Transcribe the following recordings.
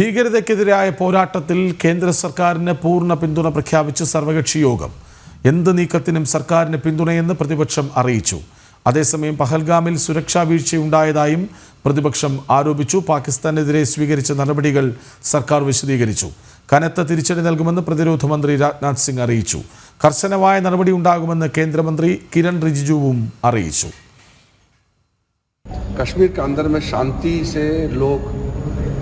ഭീകരതയ്ക്കെതിരായ പോരാട്ടത്തിൽ കേന്ദ്ര സർക്കാരിന് പൂർണ പിന്തുണ പ്രഖ്യാപിച്ച് സർവകക്ഷി യോഗം. എന്ത് നീക്കത്തിനും സർക്കാരിന് പിന്തുണയെന്ന് പ്രതിപക്ഷം അറിയിച്ചു. അതേസമയം പഹൽഗാമിൽ സുരക്ഷാ വീഴ്ചയുണ്ടായതായും പ്രതിപക്ഷം ആരോപിച്ചു. പാകിസ്ഥാനെതിരെ സ്വീകരിച്ച നടപടികൾ സർക്കാർ വിശദീകരിച്ചു. കനത്ത തിരിച്ചടി നൽകുമെന്ന് പ്രതിരോധ മന്ത്രി രാജ്നാഥ് സിംഗ് അറിയിച്ചു. കർശനമായ നടപടി ഉണ്ടാകുമെന്ന് കേന്ദ്രമന്ത്രി കിരൺ റിജിജുവും അറിയിച്ചു. കശ്മീർ ശാന്തി ലോക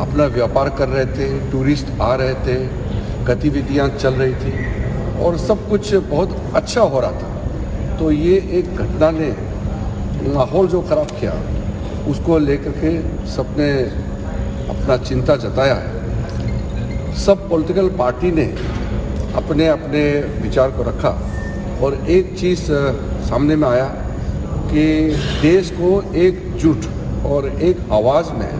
अपना व्यापार कर रहे थे, टूरिस्ट आ रहे थे, गतिविधियाँ चल रही थी और सब कुछ बहुत अच्छा हो रहा था। तो ये एक घटना ने माहौल जो ख़राब किया, उसको लेकर के सबने अपना चिंता जताया है। सब पॉलिटिकल पार्टी ने अपने अपने विचार को रखा और एक चीज़ सामने में आया कि देश को एकजुट और एक आवाज़ में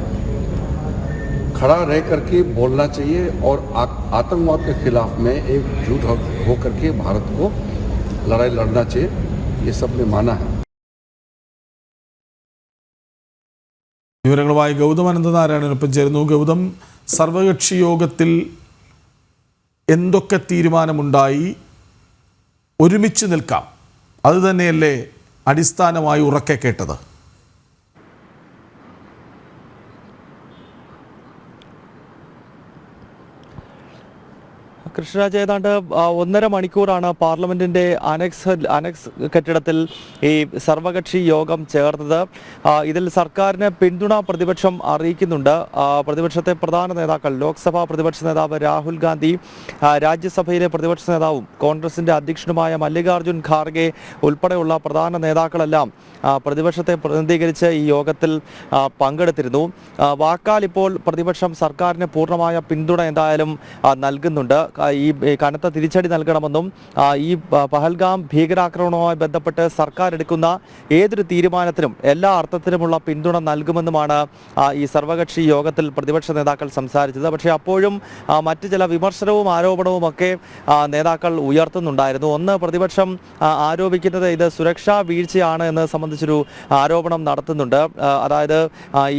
खड़ा रह करके बोलना चाहिए और आ- आतंकवाद के खिलाफ में एकजुट हो, हो करके भारत को लड़ाई लड़ना चाहिए ये सब ने माना है വിവരങ്ങളുമായി ഗൗതം അനന്തനാരായണനൊപ്പം ചേരുന്നു ഗൗതം സർവകക്ഷി യോഗത്തിൽ എന്തൊക്കെ തീരുമാനമുണ്ടായി ഒരുമിച്ച് നിൽക്കാം അത് തന്നെയല്ലേ അടിസ്ഥാനമായി ഉറക്കെ കേട്ടത് കൃഷ്ണരാജ് ഏതാണ്ട് ഒന്നര മണിക്കൂറാണ് പാർലമെന്റിന്റെ അനക്സ് അനക്സ് കെട്ടിടത്തിൽ ഈ സർവകക്ഷി യോഗം ചേർന്നത്. ഇതിൽ സർക്കാരിന് പിന്തുണ പ്രതിപക്ഷം അറിയിക്കുന്നുണ്ട്. പ്രതിപക്ഷത്തെ പ്രധാന നേതാക്കൾ ലോക്സഭാ പ്രതിപക്ഷ നേതാവ് രാഹുൽ ഗാന്ധി രാജ്യസഭയിലെ പ്രതിപക്ഷ നേതാവും കോൺഗ്രസിന്റെ അധ്യക്ഷനുമായ മല്ലികാർജുൻ ഖാർഗെ ഉൾപ്പെടെയുള്ള പ്രധാന നേതാക്കളെല്ലാം പ്രതിപക്ഷത്തെ പ്രതിനിധീകരിച്ച് ഈ യോഗത്തിൽ പങ്കെടുത്തിരുന്നു. വാക്കാൽ ഇപ്പോൾ പ്രതിപക്ഷം സർക്കാരിന് പൂർണമായ പിന്തുണ എന്തായാലും നൽകുന്നുണ്ട്. ഈ കനത്ത തിരിച്ചടി നൽകണമെന്നും ഈ പഹൽഗാം ഭീകരാക്രമണവുമായി ബന്ധപ്പെട്ട് സർക്കാർ എടുക്കുന്ന ഏതൊരു തീരുമാനത്തിനും എല്ലാ അർത്ഥത്തിലുമുള്ള പിന്തുണ നൽകുമെന്നുമാണ് ഈ സർവകക്ഷി യോഗത്തിൽ പ്രതിപക്ഷ നേതാക്കൾ സംസാരിച്ചത്. പക്ഷേ അപ്പോഴും മറ്റ് ചില വിമർശനവും ആരോപണവും ഒക്കെ നേതാക്കൾ ഉയർത്തുന്നുണ്ടായിരുന്നു. ഒന്ന് പ്രതിപക്ഷം ആരോപിക്കുന്നത് ഇത് സുരക്ഷാ വീഴ്ചയാണ് എന്ന് സംബന്ധിച്ചൊരു ആരോപണം നടത്തുന്നുണ്ട്. അതായത്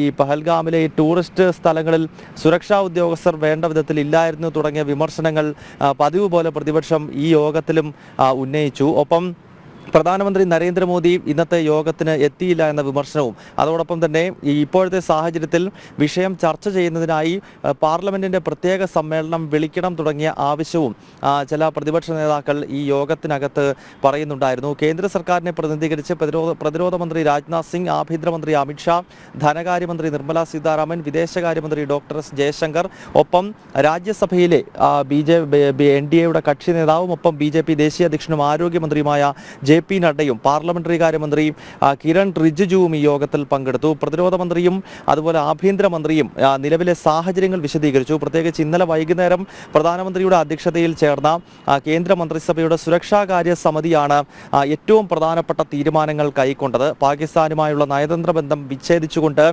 ഈ പഹൽഗാമിലെ ടൂറിസ്റ്റ് സ്ഥലങ്ങളിൽ സുരക്ഷാ ഉദ്യോഗസ്ഥർ വേണ്ട വിധത്തിൽ ഇല്ലായിരുന്നു തുടങ്ങിയ വിമർശനങ്ങൾ പതിവ് പോലെ പ്രതിപക്ഷം ഈ യോഗത്തിലും ഉന്നയിച്ചു. ഒപ്പം പ്രധാനമന്ത്രി നരേന്ദ്രമോദി ഇന്നത്തെ യോഗത്തിന് എത്തിയില്ല എന്ന വിമർശനവും അതോടൊപ്പം തന്നെ ഇപ്പോഴത്തെ സാഹചര്യത്തിൽ വിഷയം ചർച്ച ചെയ്യുന്നതിനായി പാർലമെന്റിന്റെ പ്രത്യേക സമ്മേളനം വിളിക്കണം തുടങ്ങിയ ആവശ്യവും ചില പ്രതിപക്ഷ നേതാക്കൾ ഈ യോഗത്തിനകത്ത് പറയുന്നുണ്ടായിരുന്നു. കേന്ദ്ര സർക്കാരിനെ പ്രതിനിധീകരിച്ച് പ്രതിരോധ പ്രതിരോധ മന്ത്രി രാജ്നാഥ് സിംഗ് ആഭ്യന്തരമന്ത്രി അമിത്ഷാ ധനകാര്യമന്ത്രി നിർമ്മല സീതാരാമൻ വിദേശകാര്യമന്ത്രി ഡോക്ടർ എസ് ജയശങ്കർ ഒപ്പം രാജ്യസഭയിലെ ബി ജെ എൻ ഡി എയുടെ കക്ഷി നേതാവും ഒപ്പം ബി ജെ പി ദേശീയ അധ്യക്ഷനും ആരോഗ്യമന്ത്രിയുമായ ജെ പി നഡ്ഡയും പാർലമെന്ററി കാര്യമന്ത്രി കിരൺ റിജിജുവും ഈ യോഗത്തിൽ പങ്കെടുത്തു. പ്രതിരോധ മന്ത്രിയും അതുപോലെ ആഭ്യന്തരമന്ത്രിയും നിലവിലെ സാഹചര്യങ്ങൾ വിശദീകരിച്ചു. പ്രത്യേകിച്ച് ഇന്നലെ വൈകുന്നേരം പ്രധാനമന്ത്രിയുടെ അധ്യക്ഷതയിൽ ചേർന്ന കേന്ദ്ര മന്ത്രിസഭയുടെ സുരക്ഷാകാര്യ സമിതിയാണ് ഏറ്റവും പ്രധാനപ്പെട്ട തീരുമാനങ്ങൾ കൈക്കൊണ്ടത്. പാകിസ്ഥാനുമായുള്ള നയതന്ത്ര ബന്ധം വിച്ഛേദിച്ചുകൊണ്ട്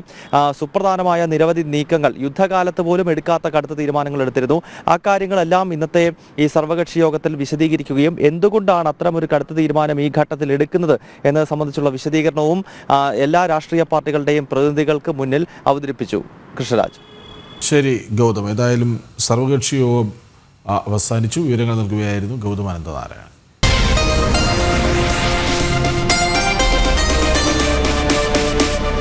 സുപ്രധാനമായ നിരവധി നീക്കങ്ങൾ യുദ്ധകാലത്ത് പോലും എടുക്കാത്ത കടുത്ത തീരുമാനങ്ങൾ എടുത്തിരുന്നു. ആ കാര്യങ്ങളെല്ലാം ഇന്നത്തെ ഈ സർവകക്ഷി യോഗത്തിൽ വിശദീകരിക്കുകയും എന്തുകൊണ്ടാണ് അത്തരമൊരു കടുത്ത തീരുമാനം ഈ ഘട്ടത്തിൽ എടുക്കുന്നത് എന്നത് സംബന്ധിച്ചുള്ള വിശദീകരണവും എല്ലാ രാഷ്ട്രീയ പാർട്ടികളുടെയും പ്രതിനിധികൾക്ക് മുന്നിൽ അവതരിപ്പിച്ചു. കൃഷ്ണരാജ്. ശരി ഗൗതം. ഏതായാലും സർവകക്ഷി യോഗം അവസാനിച്ചു. വിവരങ്ങൾ നൽകുകയായിരുന്നു ഗൗതം അനന്തനാരായണൻ